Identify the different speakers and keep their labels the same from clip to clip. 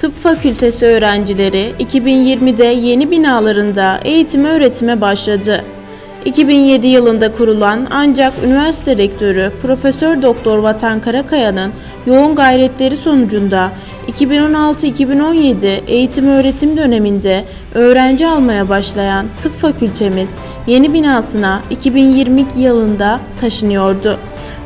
Speaker 1: Tıp Fakültesi öğrencileri 2020'de yeni binalarında eğitim öğretime başladı. 2007 yılında kurulan ancak üniversite rektörü Profesör Doktor Vatan Karakaya'nın yoğun gayretleri sonucunda 2016-2017 eğitim öğretim döneminde öğrenci almaya başlayan tıp fakültemiz yeni binasına 2022 yılında taşınıyordu.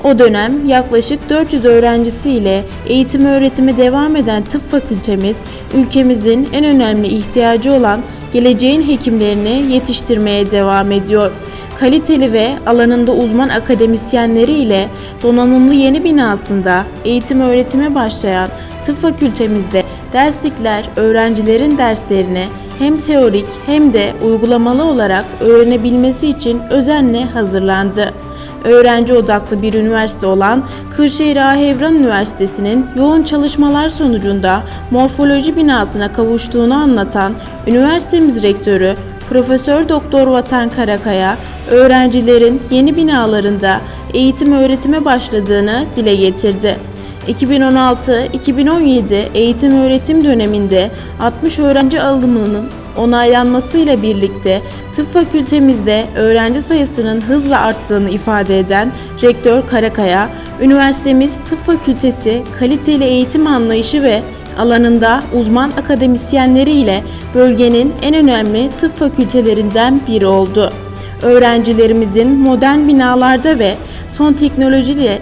Speaker 1: O dönem yaklaşık 400 öğrencisiyle eğitim öğretimi devam eden tıp fakültemiz ülkemizin en önemli ihtiyacı olan geleceğin hekimlerini yetiştirmeye devam ediyor. Kaliteli ve alanında uzman akademisyenleri ile donanımlı yeni binasında eğitim öğretime başlayan tıp fakültemizde derslikler öğrencilerin derslerini hem teorik hem de uygulamalı olarak öğrenebilmesi için özenle hazırlandı öğrenci odaklı bir üniversite olan Kırşehir Ahevran Üniversitesi'nin yoğun çalışmalar sonucunda morfoloji binasına kavuştuğunu anlatan üniversitemiz rektörü Profesör Doktor Vatan Karakaya, öğrencilerin yeni binalarında eğitim öğretime başladığını dile getirdi. 2016-2017 eğitim öğretim döneminde 60 öğrenci alımının onaylanmasıyla birlikte tıp fakültemizde öğrenci sayısının hızla arttığını ifade eden Rektör Karakaya, üniversitemiz tıp fakültesi kaliteli eğitim anlayışı ve alanında uzman akademisyenleri ile bölgenin en önemli tıp fakültelerinden biri oldu. Öğrencilerimizin modern binalarda ve son teknolojiyle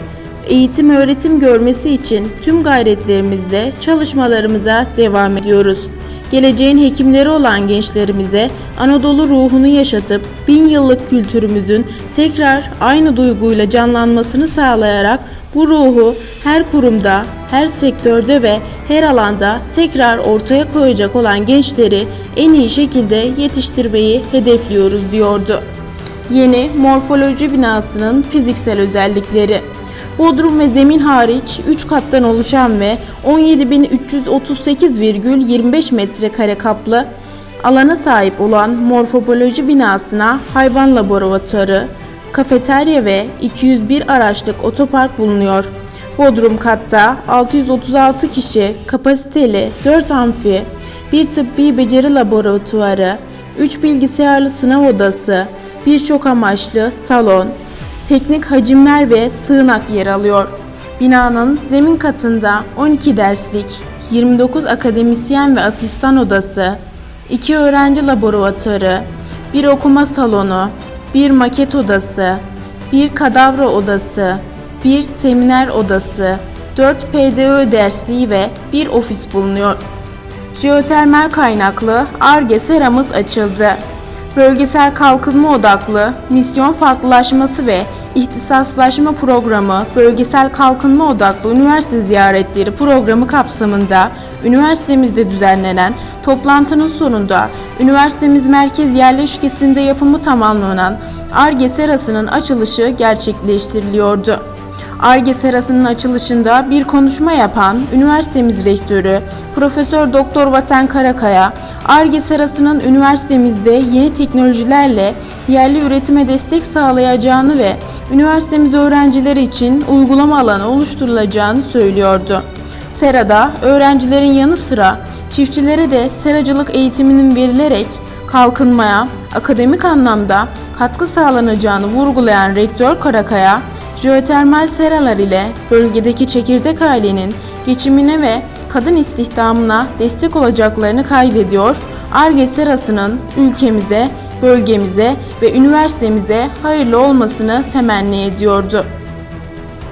Speaker 1: eğitim öğretim görmesi için tüm gayretlerimizle çalışmalarımıza devam ediyoruz. Geleceğin hekimleri olan gençlerimize Anadolu ruhunu yaşatıp bin yıllık kültürümüzün tekrar aynı duyguyla canlanmasını sağlayarak bu ruhu her kurumda, her sektörde ve her alanda tekrar ortaya koyacak olan gençleri en iyi şekilde yetiştirmeyi hedefliyoruz diyordu. Yeni morfoloji binasının fiziksel özellikleri Bodrum ve zemin hariç 3 kattan oluşan ve 17.338,25 metrekare kaplı alana sahip olan morfoloji binasına hayvan laboratuvarı, kafeterya ve 201 araçlık otopark bulunuyor. Bodrum katta 636 kişi kapasiteli 4 amfi, bir tıbbi beceri laboratuvarı, 3 bilgisayarlı sınav odası, birçok amaçlı salon, teknik hacimler ve sığınak yer alıyor. Binanın zemin katında 12 derslik, 29 akademisyen ve asistan odası, 2 öğrenci laboratuvarı, bir okuma salonu, bir maket odası, bir kadavra odası, bir seminer odası, 4 PDÖ dersliği ve bir ofis bulunuyor. Jeotermal kaynaklı ARGE seramız açıldı. Bölgesel kalkınma odaklı misyon farklılaşması ve ihtisaslaşma programı, bölgesel kalkınma odaklı üniversite ziyaretleri programı kapsamında üniversitemizde düzenlenen toplantının sonunda üniversitemiz merkez yerleşkesinde yapımı tamamlanan ARGE serasının açılışı gerçekleştiriliyordu. ARGE serasının açılışında bir konuşma yapan üniversitemiz rektörü Profesör Doktor Vatan Karakaya, ARGE serasının üniversitemizde yeni teknolojilerle yerli üretime destek sağlayacağını ve üniversitemiz öğrencileri için uygulama alanı oluşturulacağını söylüyordu. Serada öğrencilerin yanı sıra çiftçilere de seracılık eğitiminin verilerek kalkınmaya akademik anlamda katkı sağlanacağını vurgulayan Rektör Karakaya, jeotermal seralar ile bölgedeki çekirdek ailenin geçimine ve kadın istihdamına destek olacaklarını kaydediyor. ARGE serasının ülkemize, bölgemize ve üniversitemize hayırlı olmasını temenni ediyordu.